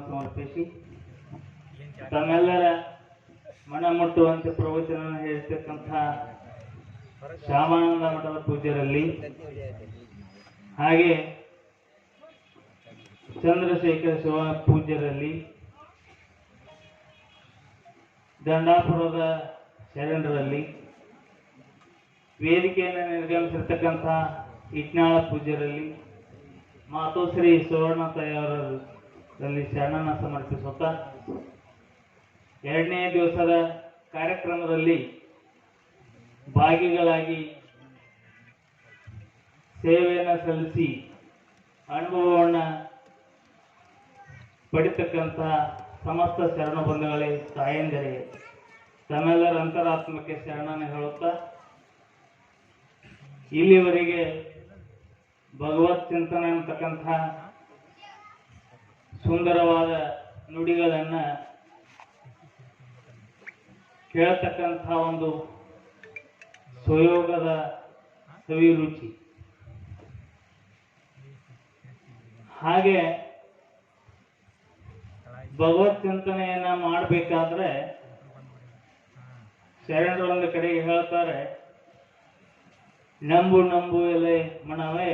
ಸಮರ್ಪಿಸಿ ತಮ್ಮೆಲ್ಲರ ಮನ ಮುಟ್ಟುವಂತೆ ಪ್ರವಚನ ಹೇಳ್ತಕ್ಕಂಥ ಶ್ಯಾಮಾನಂದ ಮಠದ ಪೂಜ್ಯರಲ್ಲಿ ಹಾಗೆ ಚಂದ್ರಶೇಖರ ಶಿವ ಪೂಜ್ಯರಲ್ಲಿ ದಂಡಾಪುರದ ಶರಣರಲ್ಲಿ ವೇದಿಕೆಯನ್ನು ನಿರ್ಗಮಿಸಿರ್ತಕ್ಕಂಥ ಇಟ್ನಾಳ ಪೂಜ್ಯರಲ್ಲಿ ಮಾತೋಶ್ರೀ ಸುವರ್ಣ ತಯಾರರಲ್ಲಿ ಶರಣನ ಸಮರ್ಪಿಸುತ್ತ ಎರಡನೇ ದಿವಸದ ಕಾರ್ಯಕ್ರಮದಲ್ಲಿ ಭಾಗಿಗಳಾಗಿ ಸೇವೆಯನ್ನು ಸಲ್ಲಿಸಿ ಅನುಭವವನ್ನು ಪಡಿತಕ್ಕಂಥ ಸಮಸ್ತ ಶರಣ ಬಂಧುಗಳೇ, ತಾಯಂದರೆ, ತಮ್ಮೆಲ್ಲರ ಅಂತರಾತ್ಮಕ್ಕೆ ಶರಣನ ಹೇಳುತ್ತಾ ಇಲ್ಲಿವರೆಗೆ ಭಗವತ್ ಚಿಂತನೆ ಅಂತಕ್ಕಂಥ ಸುಂದರವಾದ ನುಡಿಗಳನ್ನ ಕೇಳತಕ್ಕಂಥ ಒಂದು ಸುಯೋಗದ ಸವಿ ರುಚಿ ಹಾಗೆ ಭಗವತ್ ಚಿಂತನೆಯನ್ನ ಮಾಡಬೇಕಾದ್ರೆ ಒಂದು ಕಡೆಗೆ ಹೇಳ್ತಾರೆ ನಂಬು ನಂಬು ಎಲೆ ಮಣವೇ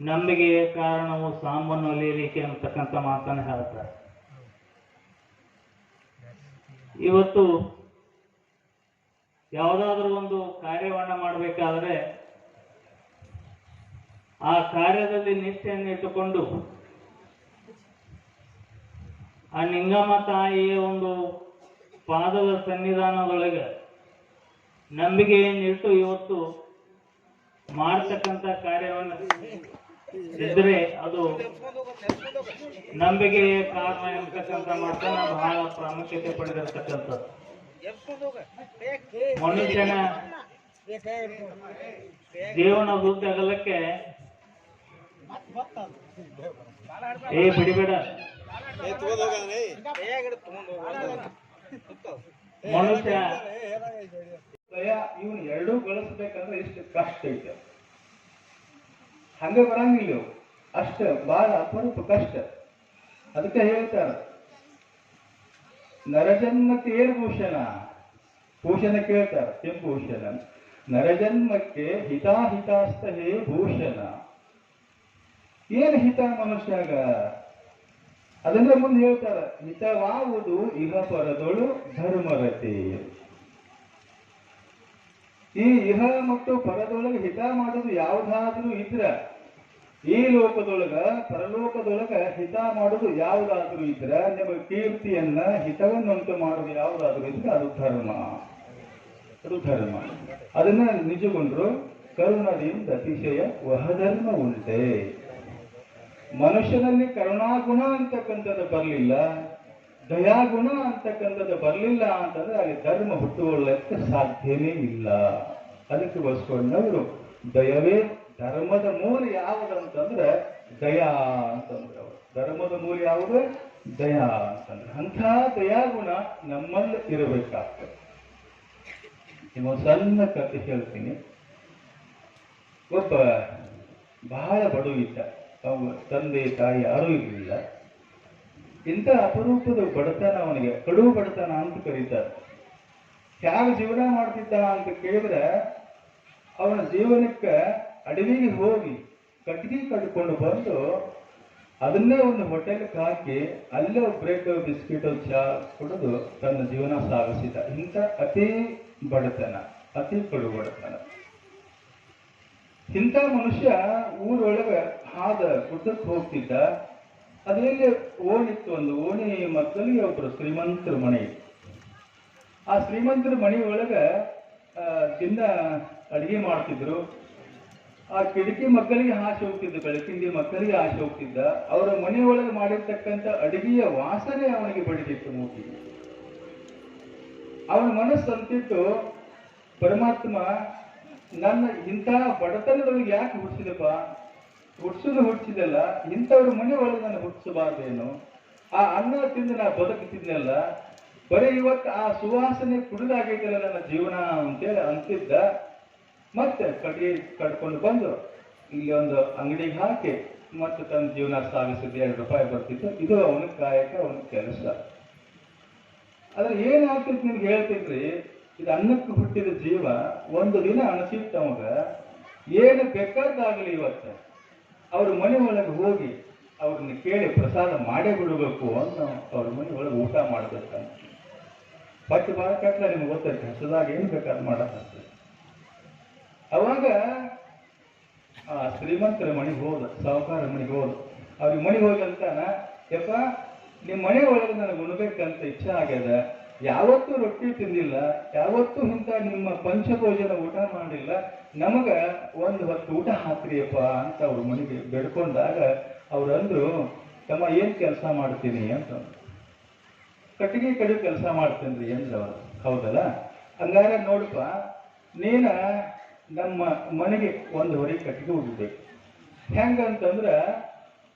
ನಂಬಿಗೆ ಕಾರಣವು ಸಾಂಬನ್ನು ಒಲಿಯಲಿಕ್ಕೆ ಅಂತಕ್ಕಂಥ ಮಾತನ್ನು ಹೇಳ್ತಾರೆ. ಇವತ್ತು ಯಾವುದಾದ್ರೂ ಒಂದು ಕಾರ್ಯವನ್ನು ಮಾಡಬೇಕಾದ್ರೆ ಆ ಕಾರ್ಯದಲ್ಲಿ ನಿಷ್ಠೆಯನ್ನು ಇಟ್ಟುಕೊಂಡು ಆ ನಿಂಗಮ್ಮ ತಾಯಿಯ ಒಂದು ಪಾದದ ಸನ್ನಿಧಾನದೊಳಗೆ ನಂಬಿಕೆಯನ್ನಿಟ್ಟು ಇವತ್ತು ಮಾಡ್ತಕ್ಕಂಥ ಕಾರ್ಯವನ್ನು ಇದ್ರೆ ಅದು ನಂಬಿಕೆಯ ಕಾರಣ ಎಂಬತಕ್ಕಂಥ ಮಾತನ್ನ ಬಹಳ ಪ್ರಾಮುಖ್ಯತೆ ಪಡೆದಿರ್ತಕ್ಕಂಥದ್ದು. ಮನುಷ್ಯನ ಜೀವನ ಉದ್ದಗಲಕ್ಕೆ ಏ, ಬಿಡಿಬೇಡ. ಮನುಷ್ಯ ದಯ ಇವನು ಎರಡೂ ಗಳಿಸ್ಬೇಕಂದ್ರೆ ಇಷ್ಟು ಕಷ್ಟ ಐತೆ. ಹಂಗೆ ಬರಂಗಿಲ್ಲ ಇವು ಅಷ್ಟ ಬಹಳ ಅಪರೂಪ ಕಷ್ಟ. ಅದಕ್ಕೆ ಹೇಳ್ತಾರ, ನರಜನ್ಮ ತೇರ್ ಭೂಷಣ. ಭೂಷಣ ಕೇಳ್ತಾರ ಕೆಂಪು ಭೂಷಣ. ನರಜನ್ಮಕ್ಕೆ ಹಿತಾಹಿತಾಸ್ತ ಹೇ ಭೂಷಣ. ಏನ್ ಹಿತ ಮನುಷ್ಯಾಗ? ಅದನ್ನ ಮುಂದೆ ಹೇಳ್ತಾರ ಹಿತವಾವುದು ಇಹ ಪರದೊಳು ಧರ್ಮರತೆ. ಈ ಇಹ ಮತ್ತು ಪರದೊಳಗೆ ಹಿತ ಮಾಡೋದು ಯಾವುದಾದ್ರೂ ಇದ್ರ, ಈ ಲೋಕದೊಳಗ, ಪರಲೋಕದೊಳಗ ಹಿತ ಮಾಡೋದು ಯಾವುದಾದ್ರೂ ಇದ್ರ ನಿಮ್ಮ ಕೀರ್ತಿಯನ್ನ, ಹಿತವನ್ನುಂಟು ಮಾಡೋದು ಯಾವುದಾದ್ರೂ ಇದ್ರೆ ಅದು ಧರ್ಮ. ಅದು ಧರ್ಮ. ಅದನ್ನ ನಿಜಗೊಂಡ್ರು ಕರುಣದಿಂದ ಅತಿಶಯ ವಹಧರ್ಮ ಉಂಟೆ. ಮನುಷ್ಯನಲ್ಲಿ ಕರುಣಾಗುಣ ಅಂತಕ್ಕಂಥದ್ದು ಬರಲಿಲ್ಲ. ದಯಾಗುಣ ಅಂತಕ್ಕಂಥದ್ದು ಬರಲಿಲ್ಲ ಅಂತಂದ್ರೆ ಅಲ್ಲಿ ಧರ್ಮ ಹುಟ್ಟುಕೊಳ್ಳಕ್ಕೆ ಸಾಧ್ಯವೇ ಇಲ್ಲ. ಅದಕ್ಕೆ ಬಸ್ಕೊಂಡವರು ದಯವೇ ಧರ್ಮದ ಮೂಲ ಯಾವುದಂತಂದ್ರೆ ದಯಾ ಅಂತಂದ್ರೆ ಅವರು. ಧರ್ಮದ ಮೂಲ ಯಾವುದು? ದಯಾ ಅಂತಂದ್ರೆ. ಅಂಥ ದಯಾಗುಣ ನಮ್ಮಲ್ಲಿ ಇರಬೇಕಾಗ್ತದೆ. ನಿಮಗೆ ಸಣ್ಣ ಕಥೆ ಹೇಳ್ತೀನಿ. ಒಬ್ಬ ಬಹಳ ಬಡವಿದ್ದ ತಂದೆ ತಾಯಿ ಯಾರೂ ಇರಲಿಲ್ಲ. ಇಂಥ ಅಪರೂಪದ ಬಡತನ ಅವನಿಗೆ, ಕಡು ಬಡತನ ಅಂತ ಕರೀತಾರೆ. ಹ್ಯಾಗ ಜೀವನ ಮಾಡ್ತಿದ್ದ ಅಂತ ಕೇಳಿದ್ರೆ, ಅವನ ಜೀವನಕ್ಕೆ ಅಡವಿಗೆ ಹೋಗಿ ಕಟ್ಟಿಗೆ ಕಟ್ಕೊಂಡು ಬಂದು ಅದನ್ನೇ ಒಂದು ಹೋಟೆಲ್ಗೆ ಹಾಕಿ ಅಲ್ಲೇ ಬ್ರೆಡ್ ಬಿಸ್ಕಿಟ್ ಚಾ ಕುಡಿದು ತನ್ನ ಜೀವನ ಸಾಗಿಸಿದ. ಇಂಥ ಅತಿ ಬಡತನ, ಅತಿ ಕಡು ಬಡತನ. ಇಂಥ ಮನುಷ್ಯ ಊರೊಳಗೆ ಹಾದ ಗುಡ್ಡಕ್ಕೆ ಹೋಗ್ತಿದ್ದ. ಅದರಲ್ಲಿ ಓಣಿತ್ತು ಒಂದು, ಓಣಿ ಮಕ್ಕಳಿಗೆ ಒಬ್ಬರು ಶ್ರೀಮಂತರ ಮನೆ. ಆ ಶ್ರೀಮಂತರ ಮನೆ ಒಳಗೆ ತಿನ್ನ ಅಡಿಗೆ ಮಾಡ್ತಿದ್ರು. ಆ ಕಿಟಕಿ ಮಕ್ಕಳಿಗೆ ಆಸೆ ಹೋಗ್ತಿದ್ದ ಬೆಳಕಿಂದಿ ಮಕ್ಕಳಿಗೆ ಆಸೆ ಹೋಗ್ತಿದ್ದ. ಅವರ ಮನೆ ಒಳಗೆ ಮಾಡಿರ್ತಕ್ಕಂಥ ಅಡುಗೆಯ ವಾಸನೆ ಅವನಿಗೆ ಬಡಿದಿತ್ತು ಮೂಗಿಗೆ ಅವನ ಮನಸ್ಸು ಅಂತಿತ್ತು, ಪರಮಾತ್ಮ, ನನ್ನ ಇಂತಹ ಬಡತನದೊಳಗೆ ಯಾಕೆ ಹುಟ್ಟಿಸಿದಪ್ಪ? ಹುಟ್ಟಿಸೋದು ಹುಟ್ಟಿಸಿದಲ್ಲ ಇಂಥವ್ರ ಮನೆ ಒಳಗೆ ನಾನು ಹುಟ್ಟಿಸಬಾರ್ದೇನು, ಆ ಅನ್ನ ತಿಂದು ನಾ ಬದುಕುತ್ತಿದ್ನಲ್ಲ, ಬರೀ ಇವತ್ತು ಆ ಸುವಾಸನೆ ಕುಡಿದಾಗೈತಲ್ಲ ನನ್ನ ಜೀವನ ಅಂತೇಳಿ ಅಂತಿದ್ದ, ಮತ್ತೆ ಕಟ್ಗೆ ಕಟ್ಕೊಂಡು ಬಂದು ಇಲ್ಲಿ ಒಂದು ಅಂಗಡಿಗೆ ಹಾಕಿ ಮತ್ತೆ ತನ್ನ ಜೀವನ ಸಾಗಿಸಿದ ಎರಡು ರೂಪಾಯಿ ಬರ್ತಿತ್ತು. ಇದು ಅವನ ಕಾಯಕ, ಅವನ ಕೆಲಸ. ಆದ್ರೆ ಏನಾಗ್ತಿತ್ತು ನಿಮ್ಗೆ ಹೇಳ್ತೀನಿ ಇದು ಅನ್ನಕ್ಕೆ ಹುಟ್ಟಿದ ಜೀವ, ಒಂದು ದಿನ ಅನಿಸಿತ್ತು ಅವಾಗ. ಏನು ಬೇಕಾದಾಗಲಿ ಇವತ್ತು. ಅವ್ರ ಮನೆ ಒಳಗೆ ಹೋಗಿ ಅವ್ರನ್ನ ಕೇಳಿ ಪ್ರಸಾದ ಮಾಡೇ ಬಿಡಬೇಕು ಅಂತ ಅವ್ರ ಮನೆ ಒಳಗೆ ಊಟ ಮಾಡ್ಬೇಕಂತ ಪಟ್ಟು ಕಟ್ಲ ನಿಮ್ಗೆ ಗೊತ್ತೈತೆ ಹಸದಾಗ ಏನು ಬೇಕಾದ್ರೆ ಮಾಡಕ್ಕೆ ಅವಾಗ ಆ ಶ್ರೀಮಂತರ ಮನೆಗೆ ಹೋದ, ಸಾಹುಕಾರ ಮನೆಗೆ ಹೋದ. ಅವ್ರಿಗೆ ಮನೆಗೆ ಹೋದಂತಾನ ಯಪ್ಪ ನಿಮ್ಮ ಮನೆ ಒಳಗೆ ನನಗೆ ಉಣ್ಬೇಕಂತ ಇಚ್ಛೆ ಆಗ್ಯದ. ಯಾವತ್ತೂ ರೊಟ್ಟಿ ತಿಂದಿಲ್ಲ, ಯಾವತ್ತೂ ಇಂಥ ನಿಮ್ಮ ಪಂಚಭೋಜನ ಊಟ ಮಾಡಿಲ್ಲ, ನಮಗ ಒಂದು ಹೊತ್ತು ಊಟ ಹಾಕ್ರಿಯಪ್ಪ ಅಂತ ಅವ್ರ ಮನೆಗೆ ಬೇಡ್ಕೊಂಡಾಗ ಅವ್ರಂದ್ರು ತಮ್ಮ ಏನ್ ಕೆಲಸ ಮಾಡ್ತೀನಿ ಅಂತ ಕಟ್ಟಿಗೆ ಕಡೆ ಕೆಲಸ ಮಾಡ್ತೇನ್ರಿ ಅಂದ್ರ ಅವ್ರು. ಹೌದಲ್ಲ? ಹಂಗಾರ ನೋಡಪ್ಪ, ನೀನ ನಮ್ಮ ಮನೆಗೆ ಒಂದು ಹೊರಗೆ ಕಟ್ಟಿಗೆ ಹೋಗಿದ್ದೆ ಹೆಂಗಂತಂದ್ರ,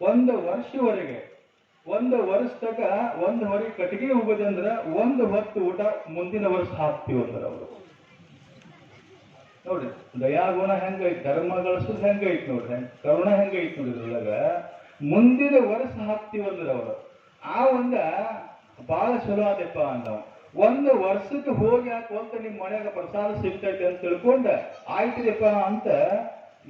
ಒಂದು ವರ್ಷವರೆಗೆ ಒಂದು ವರ್ಷ ತಕ ಒಂದು ಹೊರಿ ಕಟ್ಟಿಗೆ ಹೋಗೋದಂದ್ರ ಒಂದು ಹೊತ್ತು ಊಟ ಮುಂದಿನ ವರ್ಷ ಹಾಕ್ತೀವಿ ಅಂದ್ರ ಅವರು. ನೋಡ್ರಿ, ದಯಾಗುಣ ಹೆಂಗೈತಿ ಧರ್ಮ ಗಳಿಸೋದು ಹೆಂಗೈತಿ ನೋಡ್ರಿ, ಕರುಣ ಹೆಂಗೈತಿ ನೋಡ್ರಿ ಇದ್ರೊಳಗ. ಮುಂದಿನ ವರ್ಷ ಹಾಕ್ತೀವಿ ಅವರು. ಆ ಒಂದ ಬಹಳ ಚಲೋ ಆದಪ್ಪ ಅಂದವ. ಒಂದು ವರ್ಷಕ್ಕೆ ಹೋಗಿ ಹಾಕುವಂತ ನಿಮ್ ಮನೆಯಾಗ ಪ್ರಸಾದ ಸಿಗ್ತೈತೆ ಅಂತ ತಿಳ್ಕೊಂಡ, ಆಯ್ತಿದೆಪ್ಪ ಅಂತ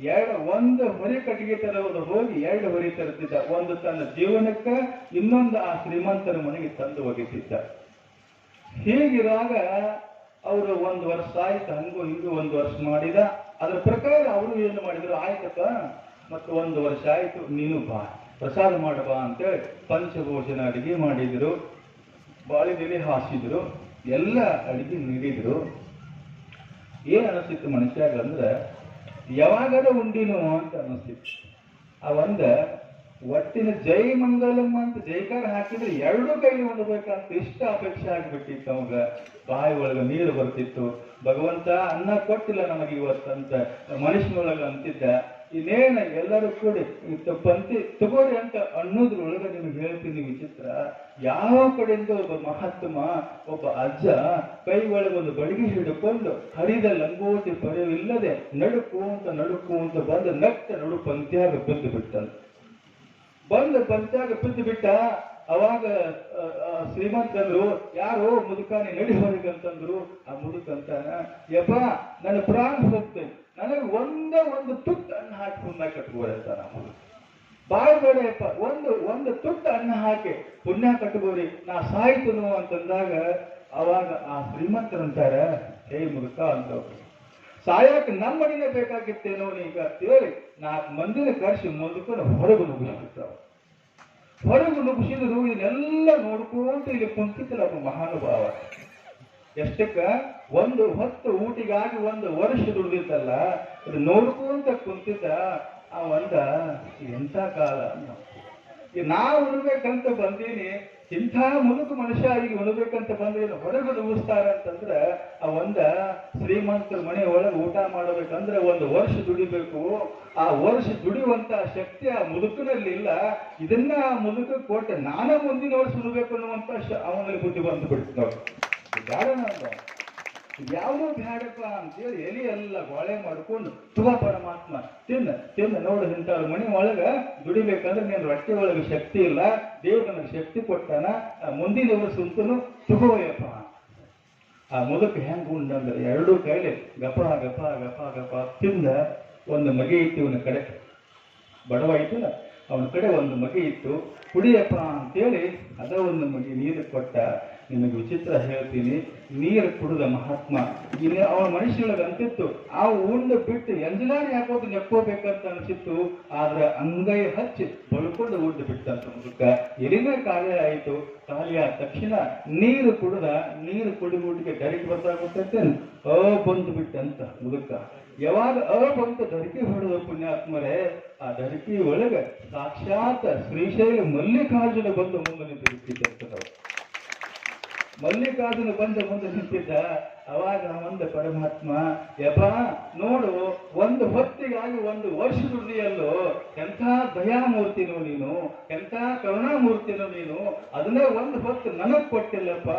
ಎರಡು, ಒಂದು ಮರಿ ಕಟ್ಟಿಗೆ ತರೋದು ಹೋಗಿ ಎರಡು ಹೊರಿ ತರುತ್ತಿದ್ದ ಒಂದು ತನ್ನ ಜೀವನಕ್ಕ, ಇನ್ನೊಂದು ಆ ಶ್ರೀಮಂತರ ಮನೆಗೆ ತಂದು ಒಗೆತಿದ್ದ ಹೀಗಿರುವಾಗ ಅವರು ಒಂದು ವರ್ಷ ಆಯ್ತು, ಹಂಗು ಹಿಂಗು ಒಂದು ವರ್ಷ ಮಾಡಿದ. ಅದರ ಪ್ರಕಾರ ಅವರು ಏನು ಮಾಡಿದ್ರು? ಆಯ್ತಪ್ಪ, ಮತ್ತು ಒಂದು ವರ್ಷ ಆಯ್ತು, ನೀನು ಬಾ, ಪ್ರಸಾದ ಮಾಡಬಾ ಅಂತೇಳಿ ಪಂಚಭೋಜನ ಅಡಿಗೆ ಮಾಡಿದ್ರು. ಬಾಳಿನಲ್ಲಿ ಹಾಸಿದ್ರು, ಎಲ್ಲ ಅಡಿಗೆ ನೀಡಿದ್ರು ಏನ್ ಅನಿಸ್ತಿತ್ತು ಮನುಷ್ಯಾಗ ಅಂದ್ರೆ ಯಾವಾಗದ ಉಂಡಿನೋ ಅಂತ ಅನಿಸ್ತಿತ್ತು ಆ ಒಂದ ಒಟ್ಟಿನ ಜೈ ಮಂಗಲಂ ಅಂತ ಜೈಕಾರ ಹಾಕಿದ್ರೆ ಎರಡು ಕೈಲಿ ಉಣ್ಬೇಕಂತ ಇಷ್ಟ ಅಪೇಕ್ಷೆ ಆಗ್ಬಿಟ್ಟಿತ್ತು ಅವಾಗ. ಬಾಯಿ ಒಳಗ ನೀರು ಬರ್ತಿತ್ತು. ಭಗವಂತ ಅನ್ನ ಕೊಟ್ಟಿಲ್ಲ ನಮಗೆ ಇವತ್ತಂತ. ಮನುಷ್ಯನೊಳಗ ಅಂತಿದ್ದ. ಇನ್ನೇನ ಎಲ್ಲರೂ ಕೂಡಿ ಪಂಕ್ತಿ ತಗೋರಿ ಅಂತ ಅನ್ನೋದ್ರೊಳಗ ನಿಮ್ಗೆ ಹೇಳ್ತೀನಿ ವಿಚಿತ್ರ. ಯಾವ ಕಡೆಯಿಂದ ಒಬ್ಬ ಮಹಾತ್ಮ ಒಬ್ಬ ಅಜ್ಜ ಕೈ ಒಳಗೆ ಒಂದು ಬಡಿಗೆ ಹಿಡ್ಕೊಂಡು ಹರಿದ ಲಂಗೋಟಿ ಪರವಿಲ್ಲದೆ ನಡುಕು ಅಂತ ನಡುಕು ಅಂತ ಬಂದ ನಟ್ಟ ನಡು ಪಂಕ್ತಿಯಾಗ ಬಿದ್ದು ಬಿಟ್ಟಂತ ಬಂದ ಪಂಕ್ತಿಯಾಗ ಬಿದ್ದು ಬಿಟ್ಟ ಅವಾಗ ಆ, ಆ, ಶ್ರೀಮಂತಂದ್ರು ಯಾರೋ ಮುದುಕಾನಿ ನಡಿ ಹೊರಗಂತಂದ್ರು ಆ ಮುದುಕ ಅಂತಾನ ಯಪ್ಪ ನನ್ನ ಪ್ರಾಣ ಹೋಗ್ತೇನೆ. ನನಗೆ ಒಂದೇ ಒಂದು ತುತ್ತು ಅನ್ನ ಹಾಕಿ ಪುಣ್ಯ ಕಟ್ಬೋರಿ ಅಂತ ನಾವು. ಬಾಯ್ ಬೇಡಪ್ಪ ಒಂದು ಒಂದು ತುತ್ತು ಅನ್ನ ಹಾಕಿ ಪುಣ್ಯ ಕಟ್ಬೋರಿ ನಾ ಸಾಯ್ತನು ಅಂತಂದಾಗ ಅವಾಗ ಆ ಶ್ರೀಮಂತರಂತಾರೆ ಹೇ ಮುಗುತ್ತ ಅಂತವ್ರು ಸಾಯಕ್ ನಮ್ಮ ಬೇಕಾಗಿತ್ತೇನೋ ನೀಗ. ಅಂತೇಳಿ ನಾಲ್ಕು ಮಂದಿನ ಕರ್ಸಿ ಮುದುಕನ ಹೊರಗೆ ನುಗ್ಗಿಸ್ಬಿಡ್ತಾವ ಹೊರಗೆ ನುಗ್ಗಿಸಿದ್ರು, ಇದನ್ನೆಲ್ಲ ನೋಡ್ಕೊಂತ ಇಲ್ಲಿ ಕುಂತಿತ್ತಲ್ಲ ಮಹಾನುಭಾವ. ಎಷ್ಟಕ್ಕ? ಒಂದು ಹೊತ್ತು ಊಟಿಗಾಗಿ ಒಂದು ವರ್ಷ ದುಡ್ದಿತ್ತಲ್ಲ, ಅದು ನೋಡ್ಕೊಂತ ಕುಂತಿದ್ದ ಆ ಒಂದ ಎಂಥ ಕಾಲ ಅನ್ನೋ. ಈ ನಾ ಉಣ್ಬೇಕಂತ ಬಂದೀನಿ, ಇಂಥ ಮುದುಕ ಮನುಷ್ಯ ಈಗ ಉಣ್ಬೇಕಂತ ಬಂದೇನು, ಹೊರಗೆ ನುಗ್ಗಿಸ್ತಾರ ಅಂತಂದ್ರೆ ಆ ಒಂದ ಶ್ರೀಮಂತರ ಮನೆ ಒಳಗೆ ಊಟ ಮಾಡಬೇಕಂದ್ರೆ ಒಂದು ವರ್ಷ ದುಡಿಬೇಕು. ಆ ವರ್ಷ ದುಡಿಯುವಂತ ಶಕ್ತಿ ಆ ಮುದುಕನಲ್ಲಿ ಇಲ್ಲ. ಇದನ್ನ ಆ ಮುದುಕ ಕೊಟ್ಟು ನಾನೇ ಮುಂದಿನ ವರ್ಷ ಉಣ್ಬೇಕು ಅನ್ನುವಂತ ಅವನಲ್ಲಿ ಬುದ್ಧಿ ಬಂದು ಬಿಡ್ತು ಬೇಡ. ಯಾವುದೋ ಬೇಡಪ್ಪ ಅಂತೇಳಿ ಎಲಿ ಎಲ್ಲ ಗೋಳೆ ಮಾಡ್ಕೊಂಡು ತುಗ ಪರಮಾತ್ಮ, ತಿನ್ನ ತಿನ್ನ, ನೋಡು ಇಂಥವ್ರ ಮನೆ ಒಳಗ ದುಡಿಬೇಕಂದ್ರೆ ನೀನು ರೊಟ್ಟಿ ಒಳಗೆ ಶಕ್ತಿ ಇಲ್ಲ ದೇವ್ರು ನನಗೆ ಶಕ್ತಿ ಕೊಟ್ಟಾನ ಮುಂದಿನ ವರ್ಷ ಸುಂತನು ತುಗೋಯಪ್ಪ ಆ ಮುದುಕ ಹೆಂಗ್ ಉಂಡಂದ್ರೆ ಎರಡೂ ಕೈಲಿ ಗಪ ಗಪ ಗಪ ಗಪ ತಿಂದ ಒಂದು ಮಗಿ ಇತ್ತು ಇವನ ಕಡೆ. ಬಡವ ಐತಲ್ಲ ಅವನ ಕಡೆ ಒಂದು ಮಗಿ ಇತ್ತು. ಕುಡಿಯಪ್ಪ ಅಂತೇಳಿ ಅದ ಒಂದು ಮಗಿ ನೀರು ಕೊಟ್ಟ. ನಿಮಗೆ ವಿಚಿತ್ರ ಹೇಳ್ತೀನಿ. ನೀರು ಕುಡಿದ ಮಹಾತ್ಮ. ಇನ್ನು ಅವನ ಮನುಷ್ಯನೊಳಗೆ ಅಂತಿತ್ತು. ಆ ಉಂಡು ಬಿಟ್ಟು ಎಂಜಲಾರಿ ಹಾಕೋದು ನೆಕ್ಕೋಬೇಕಂತ ಅನಿಸಿತ್ತು. ಆದ್ರೆ ಅಂಗೈ ಹಚ್ಚಿ ಬಳ್ಕೊಂಡು ಉಂಡು ಬಿಟ್ಟಂತ ಮುದುಕ. ಎಲ್ಲಿನ ಕಾಲೇ ಆಯಿತು. ಕಾಲಿಯ ತಕ್ಷಣ ನೀರು ಕುಡಿದ, ನೀರು ಕುಡಿಗುಟ್ಟಿಗೆ ಡೈರೆಕ್ಟ್ ಬರ್ತಾ ಗೊತ್ತೈತೆ ಅ ಬಂದು ಬಿಟ್ಟಂತ ಮುದುಕ. ಯಾವಾಗ ಅ ಬಂತು ಧರಿಕೆ ಹೊಡೆದ ಪುಣ್ಯಾತ್ಮರೇ, ಆ ಧರಿಕೆ ಒಳಗೆ ಸಾಕ್ಷಾತ್ ಶ್ರೀಶೈಲ ಮಲ್ಲಿಕಾರ್ಜುನ ಬಂದು ಮುಂದೆ ನಿಂತಿರ್ತಿದ್ದಂಥವ್ರು ಮಲ್ಲಿಕಾರ್ಜುನ ಬಂದ ಮುಂದೆ ನಿಂತಿದ್ದ ಅವಾಗ ಒಂದು ಪರಮಾತ್ಮ ಯಪ ನೋಡು ಒಂದು ಹೊತ್ತು ಭಕ್ತಿಗಾಗಿ ಒಂದು ವರ್ಷ ದುಡಿಯಲ್ಲೋ ಎಂಥ ದಯಾಮೂರ್ತಿನೋ ನೀನು, ಎಂಥ ಕರುಣಾಮೂರ್ತಿನೋ ನೀನು, ಅದನ್ನೇ ಒಂದು ಹೊತ್ತು ನನಗೆ ಕೊಟ್ಟಿಲ್ಲಪ್ಪ.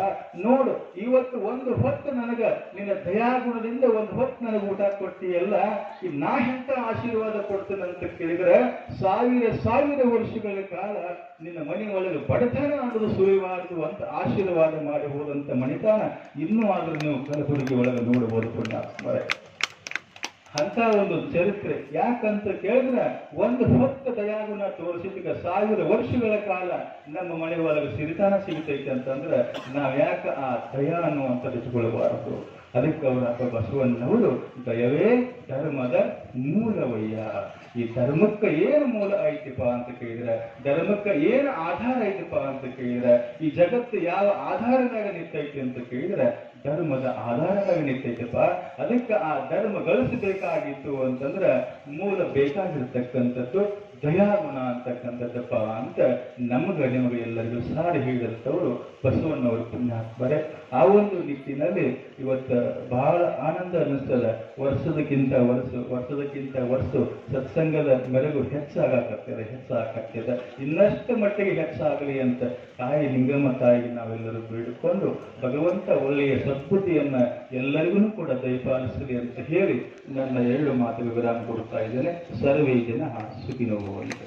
ನೋಡು, ಇವತ್ತು ಒಂದು ಹೊತ್ತು ನನಗ, ನಿನ್ನ ದಯಾಗುಣದಿಂದ ಒಂದು ಹೊತ್ತು ನನಗೆ ಊಟ ಕೊಟ್ಟಿಯಲ್ಲ ಈ ನಾ ಎಂತ ಆಶೀರ್ವಾದ ಕೊಡ್ತೇನೆ ಅಂತ ಕೇಳಿದ್ರೆ, ಸಾವಿರ ಸಾವಿರ ವರ್ಷಗಳ ಕಾಲ ನಿನ್ನ ಮನೆ ಒಳಗೆ ಬಡತನ ಅನ್ನೋದು ಸುಳಿಬಾರದು ಅಂತ ಆಶೀರ್ವಾದ ಮಾಡಿ ಹೋದಂತ ಮಣಿತಾನ ಇನ್ನೂ ಆದ್ರೂ ನೀವು ಕಲಬುರಗಿ ಒಳಗೆ ನೋಡಬಹುದು ಪುಣ್ಯಾತ್ಮರೇ. ಅಂತ ಒಂದು ಚರಿತ್ರೆ. ಯಾಕಂತ ಕೇಳಿದ್ರೆ ಒಂದು ಹೊತ್ತು ದಯಾಗುಣ ತೋರಿಸಿದ ಸಾವಿರ ವರ್ಷಗಳ ಕಾಲ ನಮ್ಮ ಮನೆ ಒಳಗೆ ಸಿರಿತಾನ ಸಿಗ್ತೈತೆ ಅಂತಂದ್ರೆ ನಾವು ಯಾಕೆ ಆ ದಯಾ ಅನ್ನುವಂಥದ್ದು ಇಟ್ಕೊಳ್ಬಾರದು. ಅದಕ್ಕೆ ಅಪ್ಪ ಬಸವಣ್ಣವರು ದಯವೇ ಧರ್ಮದ ಮೂಲವಯ್ಯ. ಈ ಧರ್ಮಕ್ಕೆ ಏನು ಮೂಲ ಐತಿಪ್ಪ ಅಂತ ಕೇಳಿದ್ರೆ, ಧರ್ಮಕ್ಕೆ ಏನು ಆಧಾರ ಐತಿಪ್ಪ ಅಂತ ಕೇಳಿದ್ರೆ, ಈ ಜಗತ್ತು ಯಾವ ಆಧಾರದಾಗ ನಿಂತೈತಿ ಅಂತ ಕೇಳಿದ್ರೆ, ಧರ್ಮದ ಆಧಾರದಾಗ ನಿಂತೈತಪ್ಪ. ಅದಕ್ಕೆ ಆ ಧರ್ಮ ಗಳಿಸಬೇಕಾಗಿತ್ತು ಅಂತಂದ್ರ ಮೂಲ ಬೇಕಾಗಿರ್ತಕ್ಕಂಥದ್ದು ದಯಾಗುಣ ಅಂತಕ್ಕಂಥದ್ದಪ್ಪ ಅಂತ ನಮಗ ನಿಮಗೆ ಎಲ್ಲರಿಗೂ ಸಾರಿ ಹೇಳಿದಂಥವ್ರು ಬಸವಣ್ಣವರು ಪುಣ್ಯಾತ್ಮರೆ. ಆ ಒಂದು ನಿಟ್ಟಿನಲ್ಲಿ ಇವತ್ತು ಬಹಳ ಆನಂದ ಅನ್ನಿಸ್ತದ. ವರ್ಷದಕ್ಕಿಂತ ವರ್ಷ ವರ್ಷದಕ್ಕಿಂತ ವರ್ಷ ಸತ್ಸಂಗದ ಮೆರಗು ಹೆಚ್ಚಾಗಕ್ಕಾಗ್ತದೆ ಹೆಚ್ಚಾಗಕ್ಕಾಗ್ತದೆ ಇನ್ನಷ್ಟು ಮಟ್ಟಿಗೆ ಹೆಚ್ಚಾಗಲಿ ಅಂತ ತಾಯಿ ಲಿಂಗಮ್ಮ ತಾಯಿಗೆ ನಾವೆಲ್ಲರೂ ಬೇಡಿಕೊಂಡು ಭಗವಂತ ಒಳ್ಳೆಯ ಸದ್ಬುದ್ಧಿಯನ್ನ ಎಲ್ಲರಿಗೂ ಕೂಡ ದಯಪಾಲಿಸಲಿ ಅಂತ ಹೇಳಿ ನನ್ನ ಎರಡು ಮಾತು ವಿವರ ಕೊಡ್ತಾ ಇದ್ದೇನೆ. ಸರ್ವೇ ಜನ ಸುಖಿನೋ ಅಂತ